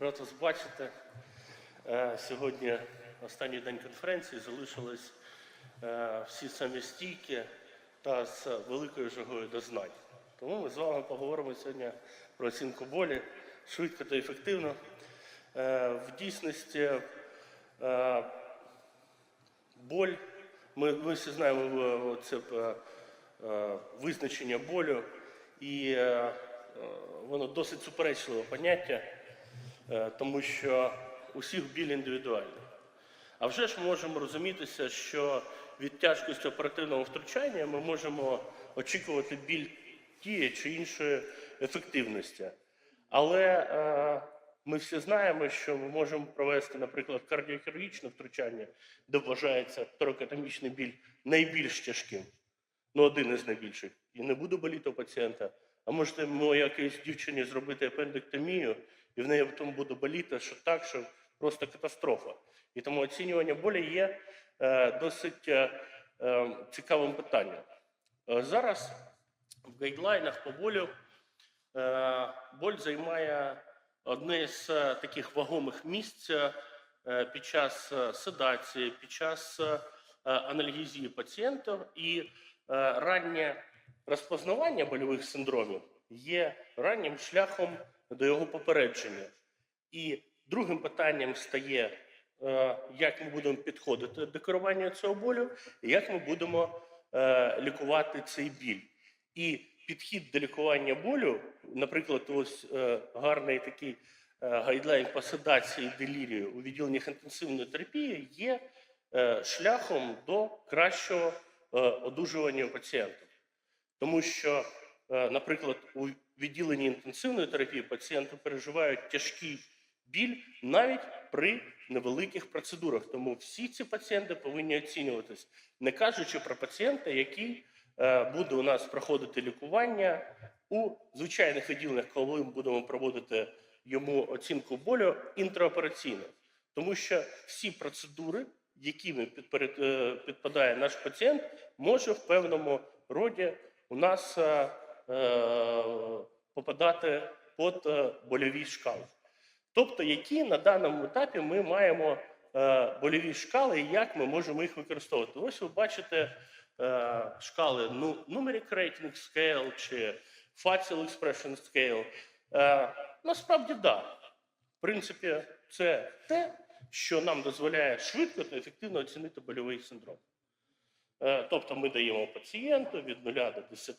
Рад вас бачити. Е, Сьогодні останній день конференції залишились е, всі самі стійкі та з великою жагою до знань. Тому ми з вами поговоримо сьогодні про оцінку болі швидко та ефективно. Е, В дійсності боль, ми, ми всі знаємо це визначення болю, і воно досить суперечливе поняття, тому що усіх біль індивідуальний. А вже ж ми можемо розумітися, що від тяжкості оперативного втручання ми можемо очікувати біль тієї чи іншої ефективності. Але е, ми всі знаємо, що ми можемо провести, наприклад, кардіохірургічне втручання, де вважається торакотомічний біль найбільш тяжким, ну один із найбільших, і не буде боліти у пацієнта. А можете ми якоїсь дівчині зробити апендектомію, і в неї потім буде боліти, що так, що просто катастрофа. І тому оцінювання болі є е, досить е, е, цікавим питанням. Зараз в гайдлайнах по болю боль займає одне з таких вагомих місць під час седації, під час анальгезії пацієнтів і раннє розпознавання больових синдромів є раннім шляхом до його попередження. І другим питанням стає, е, як ми будемо підходити до керування цього болю, і як ми будемо е, лікувати цей біль. І підхід до лікування болю, наприклад, ось е, гарний такий гайдлайн по седації делірію у відділеннях інтенсивної терапії є шляхом до кращого одужування пацієнтів. Тому що, наприклад, у відділенні інтенсивної терапії пацієнти переживають тяжкий біль навіть при невеликих процедурах. Тому всі ці пацієнти повинні оцінюватись, не кажучи про пацієнта, який е, буде у нас проходити лікування у звичайних відділеннях, коли ми будемо проводити йому оцінку болю інтраопераційно. Тому що всі процедури, якими е, підпадає наш пацієнт, може в певному роді у нас е, попадати під е, больові шкали. Тобто, які на даному етапі ми маємо е, больові шкали і як ми можемо їх використовувати. Ось ви бачите е, шкали ну, Numeric Rating Scale чи Facial Expression Scale. Е, насправді, так. Да. В принципі, це те, що нам дозволяє швидко та ефективно оцінити больовий синдром. Е, Тобто ми даємо пацієнту від 0 до 10,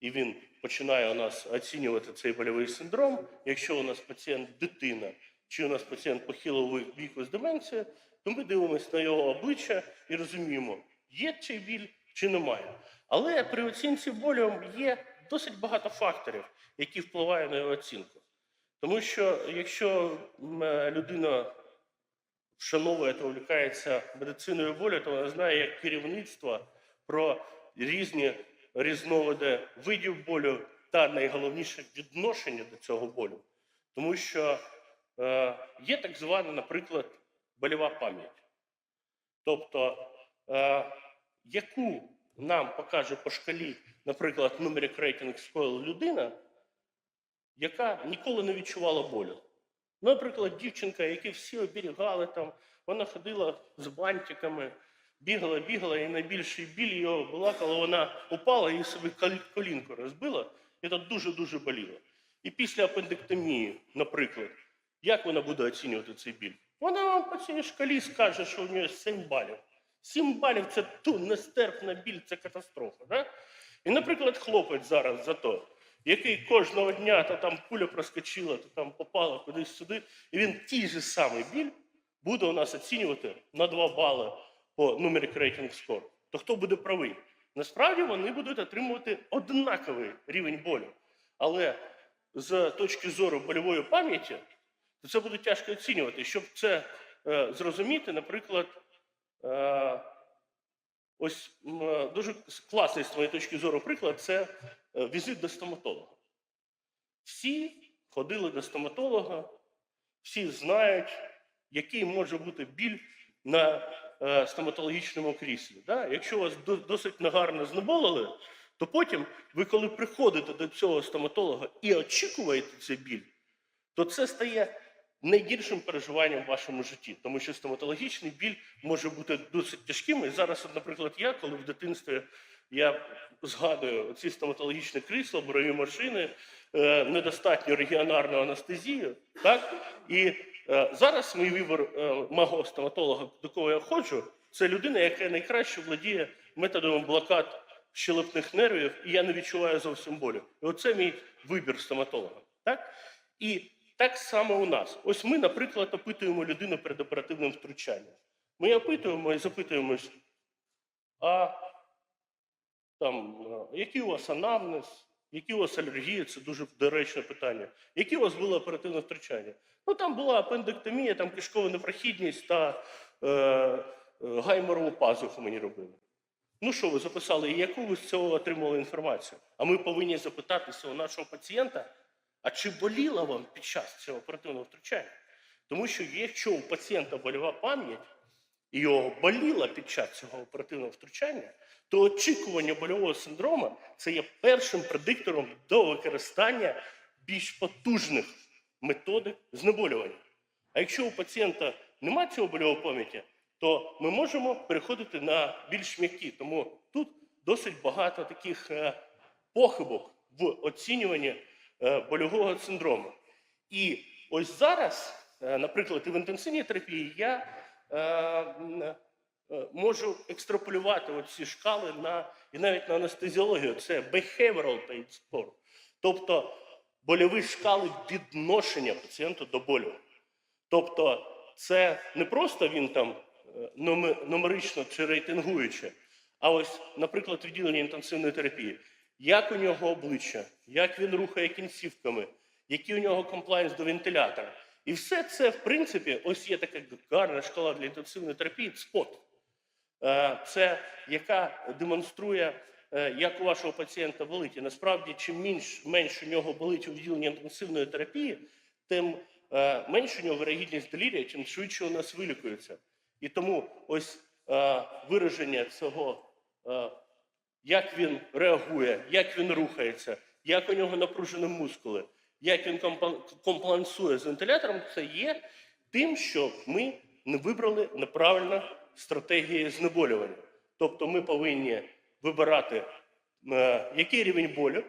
і він починає у нас оцінювати цей больовий синдром. Якщо у нас пацієнт дитина, чи у нас пацієнт похилого віку з деменцією, то ми дивимося на його обличчя і розуміємо, є цей біль чи немає. Але при оцінці болю є досить багато факторів, які впливають на його оцінку. Тому що якщо е, людина вшановує та увлікається медициною болю, то вона знає як керівництво про різні різновиди видів болю та найголовніше відношення до цього болю. Тому що е, є так звана, наприклад, больова пам'ять. Тобто, е, яку нам покаже по шкалі, наприклад, Numeric Rating Scale людина, яка ніколи не відчувала болю. Наприклад, дівчинка, яку всі оберігали там, вона ходила з бантиками, бігала, бігала, і найбільший біль його була, коли вона упала і собі колінку розбила, і це дуже-дуже боліло. І після апендектомії, наприклад, як вона буде оцінювати цей біль? Вона вам по цій шкалі скаже, що у нього 7 балів. 7 балів це ту нестерпна біль, це катастрофа. Да? І, наприклад, хлопець зараз за то, який кожного дня то там пуля проскочила, то там попала кудись сюди, і він тій же самий біль буде у нас оцінювати на 2 бали по Numeric Rating Score. То хто буде правий? Насправді вони будуть отримувати однаковий рівень болю. Але з точки зору больової пам'яті, то це буде тяжко оцінювати. Щоб це е, зрозуміти, наприклад, е, ось е, дуже класний з твоєї точки зору приклад це е, візит до стоматолога. Всі ходили до стоматолога, всі знають, який може бути біль на е, стоматологічному кріслі. Да? Якщо вас досить нагарно знеболили, то потім ви, коли приходите до цього стоматолога і очікуєте цей біль, то це стає найгіршим переживанням в вашому житті, тому що стоматологічний біль може бути досить тяжким. І зараз, наприклад, я, коли в дитинстві я згадую ці стоматологічні крісла, бурові машини, е, недостатньо регіонарну анестезію, так? І зараз мій вибір е, мого стоматолога, до кого я ходжу, це людина, яка найкраще владіє методом блокад щелепних нервів, і я не відчуваю зовсім болю. І оце мій вибір стоматолога. Так? І так само у нас. Ось ми, наприклад, опитуємо людину перед оперативним втручанням. Ми опитуємо і запитуємось, а там, е, який у вас анамнез, які у вас алергії, це дуже доречне питання. Які у вас було оперативне втручання? Ну там була апендектомія, там кишкова непрохідність та е, е, гайморову пазуху мені робили. Ну що ви записали, і яку ви з цього отримали інформацію? А ми повинні запитатися у нашого пацієнта, а чи боліло вам під час цього оперативного втручання? Тому що якщо у пацієнта больова пам'ять, і його боліло під час цього оперативного втручання, то очікування больового синдрому це є першим предиктором до використання більш потужних методик знеболювання. А якщо у пацієнта немає цього больової пам'яті, то ми можемо переходити на більш м'які. Тому тут досить багато таких е, похибок в оцінюванні е, больового синдрому. І ось зараз, е, наприклад, і в інтенсивній терапії я можу екстраполювати ці шкали на і навіть на анестезіологію. Це behavioral pain score, тобто больові шкали відношення пацієнту до болю. Тобто, це не просто він там е, номе- нумерично чи рейтингуючи, а ось, наприклад, відділення інтенсивної терапії. Як у нього обличчя, як він рухає кінцівками, який у нього комплайнс до вентилятора. І все це, в принципі, ось є така гарна шкала для інтенсивної терапії ЦПОТ. Е, Це яка демонструє, е, як у вашого пацієнта болить. І насправді, чим менш, менш у нього болить у відділенні інтенсивної терапії, тим е, менше у нього вирогідність делірія, чим швидше у нас вилікується. І тому ось вираження цього, як він реагує, як він рухається, як у нього напружені мускули, як він комплансує з вентилятором, це є тим, що ми не вибрали неправильно стратегії знеболювання. Тобто ми повинні вибирати, е, який рівень болю,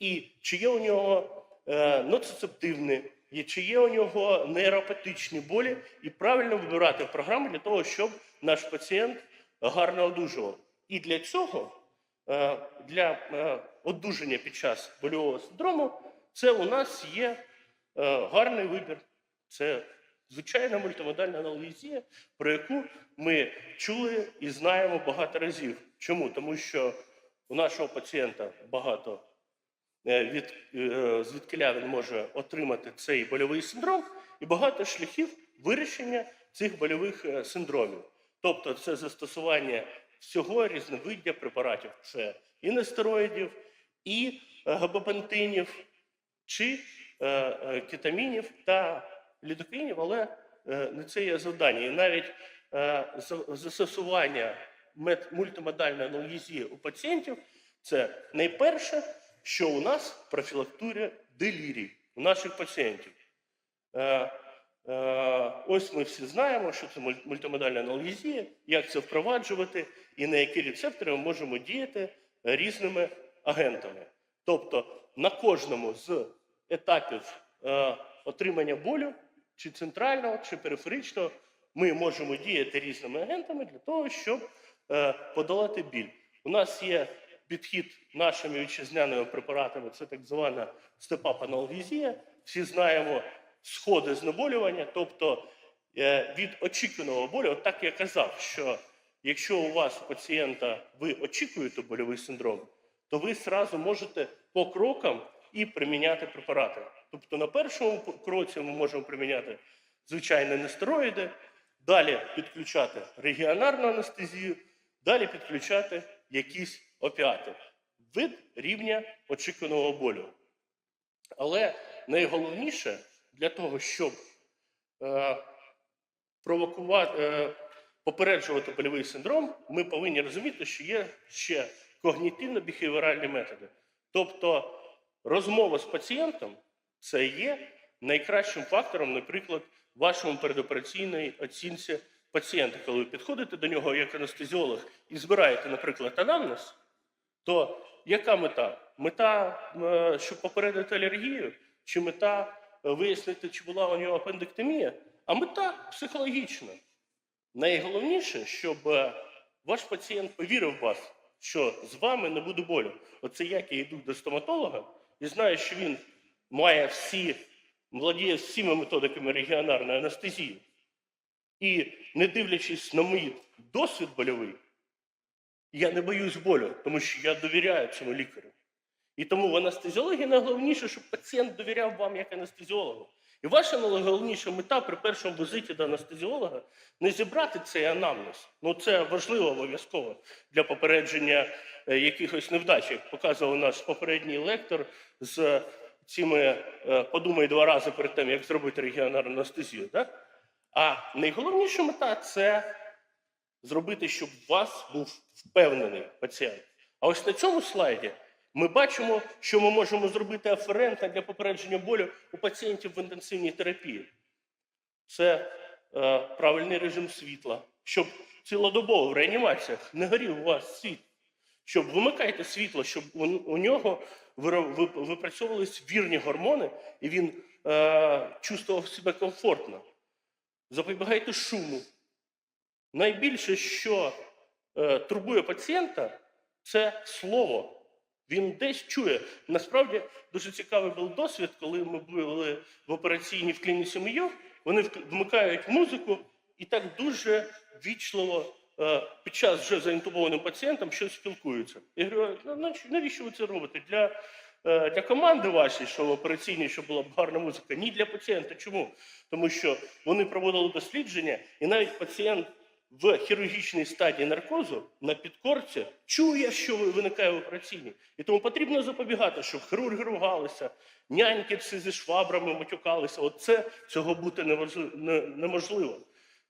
і чи є у нього е, ноцицептивні, і чи є у нього нейропатичні болі, і правильно вибирати програму для того, щоб наш пацієнт гарно одужував. І для цього, е, для е, одужання під час больового синдрому, це у нас є е, гарний вибір. Це звичайна мультимодальна аналізія, про яку ми чули і знаємо багато разів. Чому? Тому що у нашого пацієнта багато е, від е, звідкиля він може отримати цей больовий синдром, і багато шляхів вирішення цих больових е, синдромів. Тобто, це застосування всього різновиддя препаратів: це і нестероїдів, і е, габапентинів, чи е, е, кетамінів та лідокаїнів, але е, не це є завдання. І навіть е, застосування мультимодальної аналгезії у пацієнтів це найперше, що у нас профілактує делірій у наших пацієнтів. Е, е, ось ми всі знаємо, що це муль- мультимодальна аналгезія, як це впроваджувати і на які рецептори ми можемо діяти різними агентами. Тобто на кожному з етапів е, отримання болю, чи центрального, чи периферичного, ми можемо діяти різними агентами для того, щоб е, подолати біль. У нас є підхід нашими вітчизняними препаратами, це так звана степап-аналгезія. Всі знаємо сходи знеболювання, тобто е, від очікуваного болю, от так я казав, що якщо у вас у пацієнта ви очікуєте больовий синдром, то ви зразу можете по крокам і приміняти препарати. Тобто на першому кроці ми можемо приміняти звичайні нестероїди, далі підключати регіонарну анестезію, далі підключати якісь опіати від рівня очікуваного болю. Але найголовніше для того, щоб е, провокувати, е, попереджувати больовий синдром, ми повинні розуміти, що є ще когнітивно-біхевіоральні методи. Тобто розмова з пацієнтом це є найкращим фактором, наприклад, вашому передопераційній оцінці пацієнта. Коли ви підходите до нього як анестезіолог і збираєте, наприклад, анамнез, то яка мета? Мета, е, щоб попередити алергію, чи мета е, вияснити, чи була у нього апендектомія, а мета психологічна. Найголовніше, щоб е, ваш пацієнт повірив в вас, що з вами не буде болю. Оце як я йду до стоматолога і знаю, що він має всі, владіє всіма методиками регіонарної анестезії. І не дивлячись на мій досвід больовий, я не боюсь болю, тому що я довіряю цьому лікарю. І тому в анестезіології найголовніше, щоб пацієнт довіряв вам як анестезіологу. І ваша найголовніша мета при першому візиті до анестезіолога не зібрати цей анамнез. Ну це важливо обов'язково для попередження е, якихось невдач, як показував наш попередній лектор з цими е, подумай два рази перед тим, як зробити регіонарну анестезію. Так? А найголовніша мета це зробити, щоб у вас був впевнений пацієнт. А ось на цьому слайді ми бачимо, що ми можемо зробити аферентно для попередження болю у пацієнтів в інтенсивній терапії. Це е, правильний режим світла, щоб цілодобово в реанімаціях не горів у вас світ, щоб вимикайте світло, щоб у, у нього виро- ви- випрацьовувались вірні гормони, і він е, чувствував себе комфортно. Запобігайте шуму. Найбільше, що е, турбує пацієнта, це слово. Він десь чує. Насправді дуже цікавий був досвід, коли ми були в операційній в клініці Мийо. Вони вмикають музику і так дуже вічливо е, під час вже заінтубованим пацієнтом щось спілкуються. Я говорю, «Ну, нач- навіщо ви це робите? Для, е, для команди вашої, що в операційній, щоб була б гарна музика, ні для пацієнта. Чому? Тому що вони проводили дослідження, і навіть пацієнт в хірургічній стадії наркозу на підкорці чує, що виникає в операційній. І тому потрібно запобігати, щоб хірурги ругалися, няньки ці зі швабрами матюкалися. От це цього бути не- неможливо.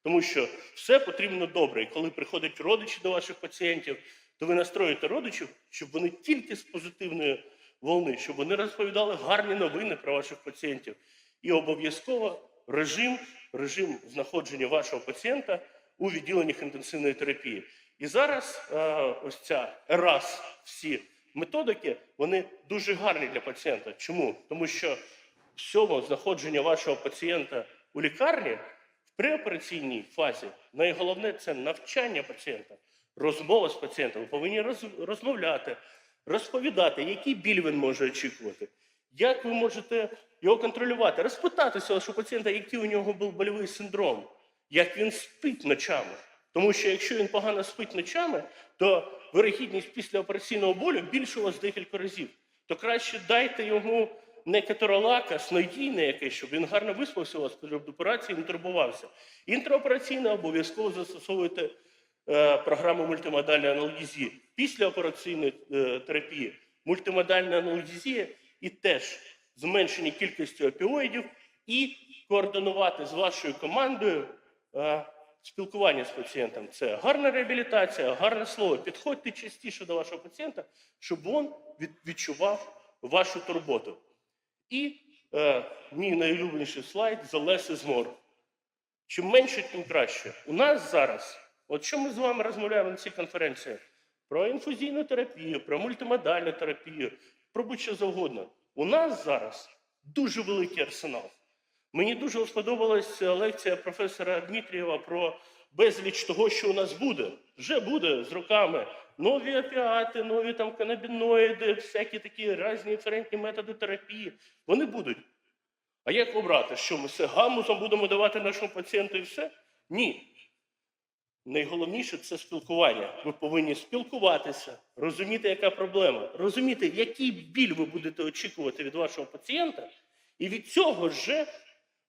Тому що все потрібно добре. І коли приходять родичі до ваших пацієнтів, то ви настроїте родичів, щоб вони тільки з позитивної волни, щоб вони розповідали гарні новини про ваших пацієнтів. І обов'язково режим, режим знаходження вашого пацієнта у відділеннях інтенсивної терапії. І зараз е, ось ця раз всі методики, вони дуже гарні для пацієнта. Чому? Тому що всьому знаходження вашого пацієнта у лікарні в преопераційній фазі найголовне це навчання пацієнта, розмова з пацієнтом. Ви повинні роз- розмовляти, розповідати, який біль він може очікувати, як ви можете його контролювати, розпитатися вашого пацієнта, який у нього був больовий синдром, як він спить ночами. Тому що якщо він погано спить ночами, то вирогідність післяопераційного болю більше у вас декілька разів. То краще дайте йому не кеторолака, снодійне якесь, щоб він гарно виспався у вас перед операцією і не турбувався. Інтраопераційно обов'язково застосовуйте е, програму мультимодальної аналгезії. Після операційної е, терапії мультимодальна аналгезія і теж зменшення кількості опіоїдів і координувати з вашою командою спілкування з пацієнтом. Це гарна реабілітація, гарне слово. Підходьте частіше до вашого пацієнта, щоб він відчував вашу турботу. І е, мій найулюбленіший слайд «The less is. Чим менше, тим краще. У нас зараз, от що ми з вами розмовляємо на цій конференції? Про інфузійну терапію, про мультимодальну терапію, про будь-що завгодно. У нас зараз дуже великий арсенал. Мені дуже сподобалася лекція професора Дмитрієва про безліч того, що у нас буде. Вже буде з роками. Нові опіати, нові там канабіноїди, всякі такі різні диферентні методи терапії. Вони будуть. А як обрати? Що ми все гамузом будемо давати нашому пацієнту і все? Ні. Найголовніше це спілкування. Ви повинні спілкуватися, розуміти, яка проблема, розуміти, який біль ви будете очікувати від вашого пацієнта, і від цього вже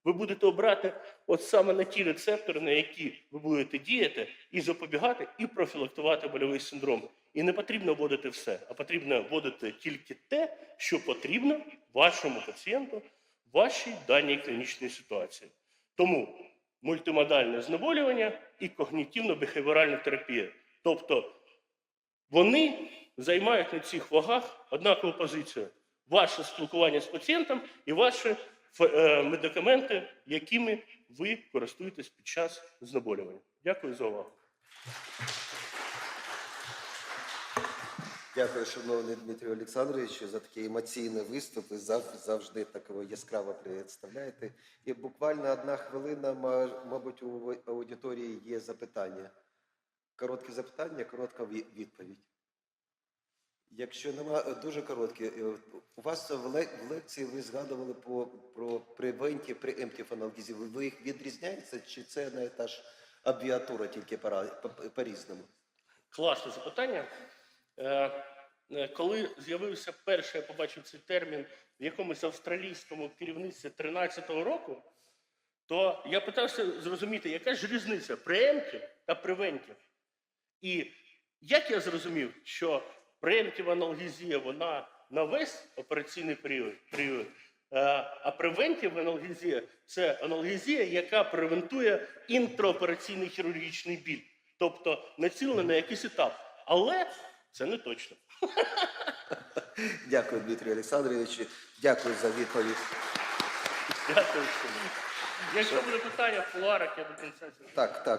ви будете обрати от саме на ті рецептори, на які ви будете діяти, і запобігати, і профілактувати больовий синдром. І не потрібно вводити все, а потрібно вводити тільки те, що потрібно вашому пацієнту в вашій даній клінічній ситуації. Тому мультимодальне знеболювання і когнітивно-бехевіоральна терапія. Тобто вони займають на цих вагах однакову позицію. Ваше спілкування з пацієнтом і ваше медикаменти, якими ви користуєтесь під час знеболювання. Дякую за увагу. Дякую, шановний Дмитрій Олександрович, за такий емоційний виступ. Ви зав- завжди такого яскраво представляєте. І буквально одна хвилина, ма- мабуть, у аудиторії є запитання. Коротке запитання, коротка відповідь. Якщо нема дуже коротке, е, у вас в лекції ви згадували по, про превенті, преемптів аналгезів. Ви їх відрізняєте, чи це на та ж абіатура, тільки по- по-різному? Класне запитання. Е, е, Коли з'явився перший, я побачив цей термін в якомусь австралійському керівництві 13-го року, то я питався зрозуміти, яка ж різниця преемптів та превентів. І як я зрозумів, що преемптів аналгезія вона на весь операційний період, період е, а превентів аналгезія це аналгезія, яка превентує інтраопераційний хірургічний біль, тобто націлена на якийсь етап. Але це не точно. Дякую, Дмитрій Олександрович. Дякую за відповідь. Дякую. Якщо буде питання в кулуарах, я до кінця. Так, так.